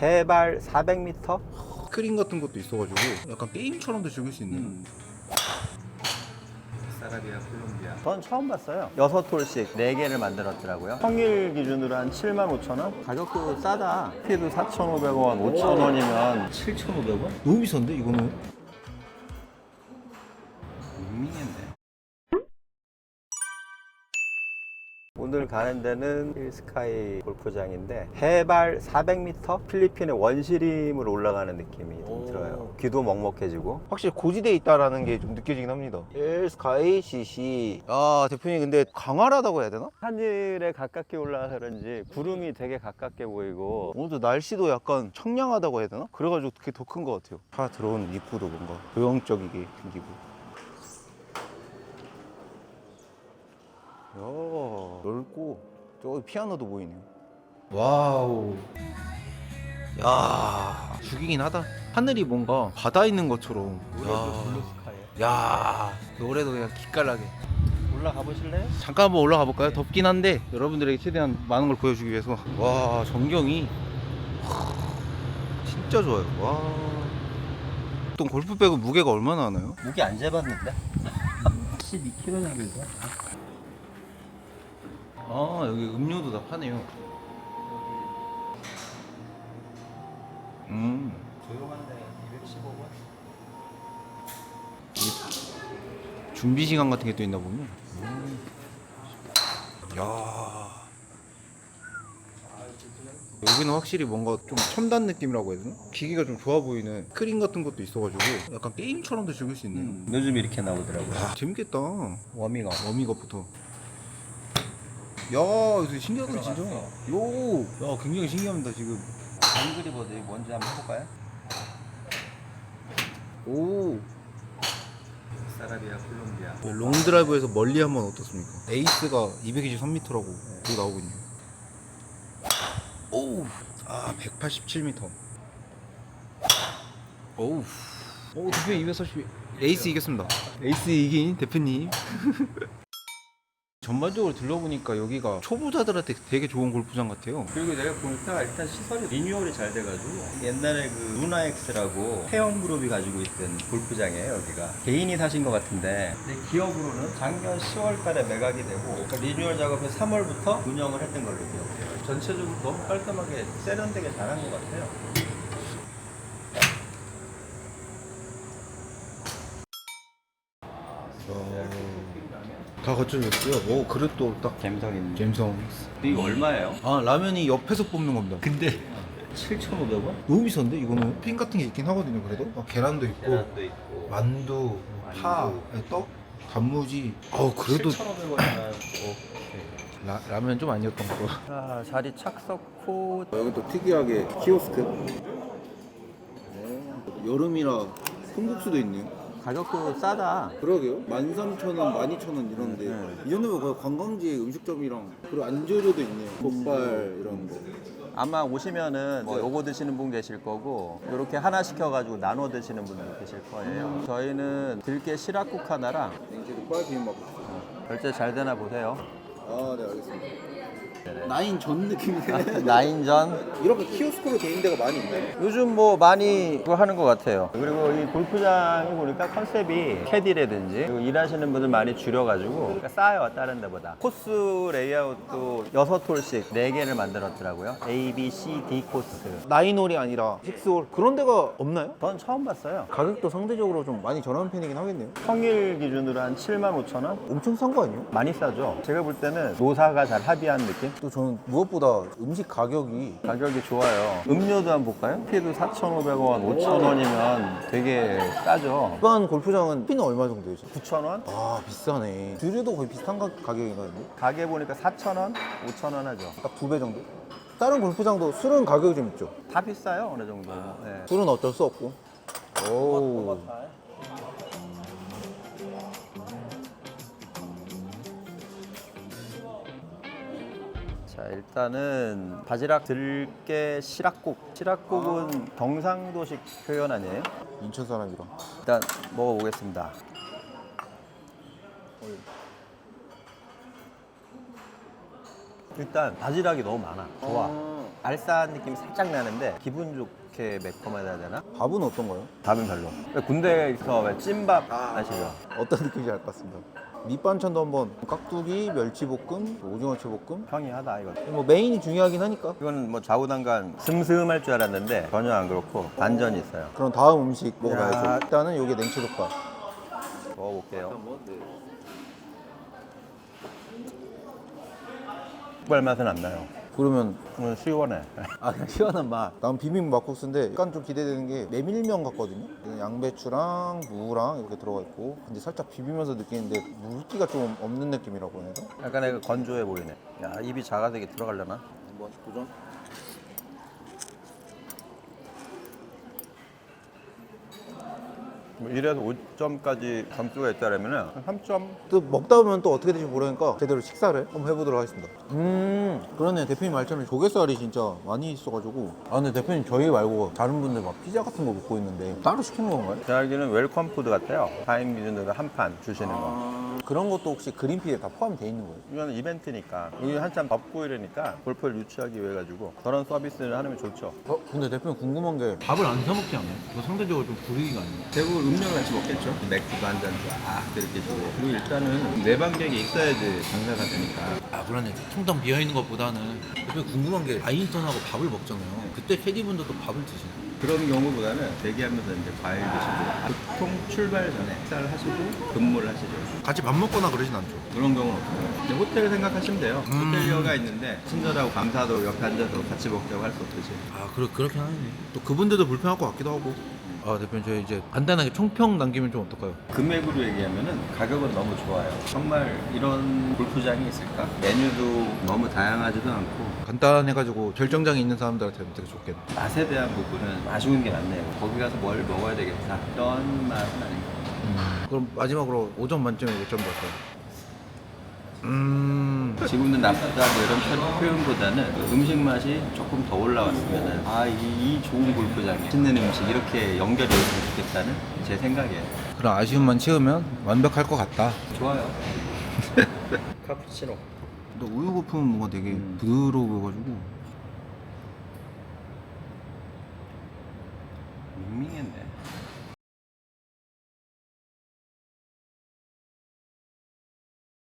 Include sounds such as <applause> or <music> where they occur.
해발 400m? 스크린 같은 것도 있어가지고 약간 게임처럼도 즐길 수 있는 사라비아 콜롬비아. 전 처음 봤어요. 여섯 톨씩 네 개를 만들었더라고요. 평일 기준으로 한 7만 5천 원? 가격도 싸다. 피도 4,500원, 5천 원이면 7,500원? 너무 비싼데 이거는 오늘 가는 데는 힐스카이 골프장인데 해발 400m? 필리핀의 원시림으로 올라가는 느낌이 좀 들어요. 귀도 먹먹해지고 확실히 고지대에 있다라는 게 좀 느껴지긴 합니다 일스카이 CC 야 대표님 근데 강활하다고 해야 되나? 하늘에 가깝게 올라가서 그런지 구름이 되게 가깝게 보이고 오늘도 날씨도 약간 청량하다고 해야 되나? 그래가지고 그게 더 큰 것 같아요 차 들어오는 입구도 뭔가 조형적이게 생기고 넓고 저기 피아노도 보이네요. 와우. 야 죽이긴 하다. 하늘이 뭔가 바다 있는 것처럼. 야, 야 노래도 그냥 기깔나게. 올라가 보실래요? 잠깐 한번 올라가 볼까요? 덥긴 한데 여러분들에게 최대한 많은 걸 보여주기 위해서. 와 전경이 하, 진짜 좋아요. 와. 보통 골프백은 무게가 얼마나 하나요? 무게 안 재봤는데? <laughs> 12kg 정도 아 여기 음료도 다 파네요 음 조용한데 215원? 준비 시간 같은 게 또 있나 보네 음. 야 여기는 확실히 뭔가 좀 첨단 느낌이라고 해야 되나? 기기가 좀 좋아 보이는 스크린 같은 것도 있어가지고 약간 게임처럼도 즐길 수 있네요 요즘 이렇게 나오더라고요 야, 재밌겠다. 워밍업 워밍업부터. 야, 이거 신기하다 진짜. 요, 야, 굉장히 신기합니다 지금. 앵그리버드 뭔지 한번 해볼까요? 오, 사라비아 콜롬비아 롱 드라이브에서 멀리 한번 어떻습니까? 에이스가 223m라고 여기 나오고 있네요. 오, 아, 187m. 오우. 오, 대표님 240. 에이스 이겼습니다. 에이스 이긴 대표님. <laughs> 전반적으로 들러보니까 여기가 초보자들한테 되게 좋은 골프장 같아요. 그리고 내가 보니까 일단 시설이 리뉴얼이 잘 돼가지고 옛날에 그 루나엑스라고 태영 그룹이 가지고 있던 골프장이에요 여기가. 개인이 사신 것 같은데. 근데 기업으로는 작년 10월 달에 매각이 되고 그러니까 리뉴얼 작업을 3월부터 운영을 했던 걸로 기억해요. 전체적으로 너무 깔끔하게 세련되게 잘한 것 같아요 다 갖춰졌어요. 오, 그릇도 딱 갬성 있는 갬성. 이거 얼마예요? 아, 라면이 옆에서 뽑는 겁니다. 근데 7,500원? 너무 비싼데 이거는 핀 같은 게 있긴 하거든요. 그래도 아, 계란도 있고 계란도 있고 만두, 파, 네, 떡, 단무지. 어 그래도 7,500원이면 라, 라면 좀 아니었던 거. 자 자리 착석호 여기 또 특이하게 키오스크. 여름이라 콩국수도 있네요. 가격도 싸다 그러게요. 13,000원, 12,000원 이런데 이 정도면 거의 관광지 음식점이랑 그리고 안주류도 있네요. 족발 이런 거. 아마 오시면은 뭐 요거 드시는 분 계실 거고 요렇게 하나 시켜가지고 나눠 드시는 분들 계실 거예요 저희는 들깨 시락국 하나랑 냉채도 빠 비빔밥. 결제 잘 되나 보세요 아, 네 알겠습니다. 나인 전 느낌이네. 나인 전 이렇게 키오스크로 돼 있는 데가 많이 있나요? 요즘 뭐 많이 그거 하는 것 같아요 그리고 이 골프장이 보니까 컨셉이 캐디라든지 그리고 일하시는 분들 많이 줄여가지고 그러니까 싸요 다른 데보다 코스 레이아웃도 여섯 홀씩 네 개를 만들었더라고요 A, B, C, D 코스 나인홀이 아니라 식스홀 그런 데가 없나요? 전 처음 봤어요 가격도 상대적으로 좀 많이 저렴한 편이긴 하겠네요. 평일 기준으로 한 7만 5천 원? 엄청 싼 거 아니에요? 많이 싸죠. 제가 볼 때는 노사가 잘 합의한 느낌? 또 저는 무엇보다 음식 가격이 가격이 좋아요. 음료도 한번 볼까요? 피도 4,500원, 5,000원이면 되게 싸죠. 일반 골프장은 피는 얼마 정도 되죠? 9,000원? 아 비싸네. 주류도 거의 비슷한 가, 가격인가요? 가게 보니까 4,000원, 5,000원 하죠. 딱 두 배 정도? 다른 골프장도 술은 가격이 좀 있죠. 다 비싸요, 어느 정도. 네. 술은 어쩔 수 없고. 오. 자, 일단은 바지락 들깨 시락국. 시락국은 경상도식 표현 아니에요? 인천 사람이라. 일단 먹어보겠습니다. 일단 바지락이 너무 많아. 좋아. 알싸한 느낌이 살짝 나는데 기분 좋게 매콤하다 해야 되나? 밥은 어떤 거요? 밥은 별로. 군대에서 왜 찐밥 아시죠? 어떤 느낌인지 알 것 같습니다. 밑반찬도 한번 깍두기, 멸치볶음, 오징어채볶음. 평이하다 이거. 뭐 메인이 중요하긴 하니까. 이거는 뭐 좌우당간 슴슴할 줄 알았는데 전혀 안 그렇고 반전이 있어요. 그럼 다음 음식 먹어봐야죠. 야. 일단은 요게 냉채덮밥. 먹어볼게요. 족발 맛은 안 나요. 그러면 오늘 시원해. <laughs> 아 그냥 시원한 맛. 난 비빔 막국수인데 약간 좀 기대되는 게 메밀면 같거든요. 양배추랑 무랑 이렇게 들어가 있고 근데 살짝 비비면서 느끼는데 물기가 좀 없는 느낌이라고 해야 되나? 약간 이거 건조해 보이네. 야 입이 작아서 이게 들어가려나? 한번 도전. 뭐 이래서 5점까지 점수가 있다면 한 3점? 또 먹다 보면 또 어떻게 될지 모르니까 제대로 식사를 한번 해보도록 하겠습니다. 음, 그러네. 대표님 말처럼 조개살이 진짜 많이 있어가지고. 아, 근데 대표님 저희 말고 다른 분들 막 피자 같은 거 먹고 있는데 따로 시키는 건가요? 제 알기는 웰컴 푸드 같아요. 타임 기준으로 한 판 주시는 거. 아, 그런 것도 혹시 그린피에 다 포함되어 있는 거예요? 이거는 이벤트니까 여기 한참 덥고 이러니까 골프를 유치하기 위해 가지고 그런 서비스를 하면 좋죠. 어, 근데 대표님 궁금한 게 밥을 안 사 먹지 않아요? 그 상대적으로 좀 분위기가 아니에요. 대부분 음료 같이 먹겠죠. 맥주도 한잔 쫙 이렇게 주고. 그리고 일단은 내방객이 있어야지 장사가 되니까. 아 그러네. 통당 비어 있는 것보다는 대표 궁금한 게 아인턴하고 밥을 먹잖아요. 그때 캐디분들도 밥을 드시나요? 그런 경우보다는 대기하면서 이제 과일 드시고 보통 출발 전에 식사를 하시고 근무를 하시죠. 같이 밥 먹거나 그러진 않죠. 그런 경우는 없어요. 근데 호텔 생각하시면 돼요. 음. 호텔리어가 있는데 친절하고 감사하도록 옆에 앉아서 같이 먹자고 할 수 없듯이. 아 그렇 그렇긴 하네. 또 그분들도 불편할 것 같기도 하고. 아 대표님 저희 이제 간단하게 총평 남기면 좀 어떨까요? 금액으로 얘기하면은 가격은 너무 좋아요. 정말 이런 골프장이 있을까? 메뉴도 너무 다양하지도 않고 간단해가지고 결정장이 있는 사람들한테는 되게 좋겠네. 맛에 대한 부분은 아쉬운 게 많네요. 거기 가서 뭘 먹어야 되겠다. 이런 맛은 아닌 것 같아요. 그럼 마지막으로 5점 만점에 몇점 될까요? 음. 지금은 나쁘다 뭐 이런 표- 표현보다는 그 음식 맛이 조금 더 올라왔으면은 아, 이, 이 좋은 골프장에 맛있는 음식 이렇게 연결이 됐으면 좋겠다는 제 생각이에요. 그런 아쉬움만 채우면 완벽할 것 같다. 좋아요. <laughs> 카푸치노. 근데 우유 거품은 뭔가 되게 음. 부드러워 보여가지고 밍밍했네.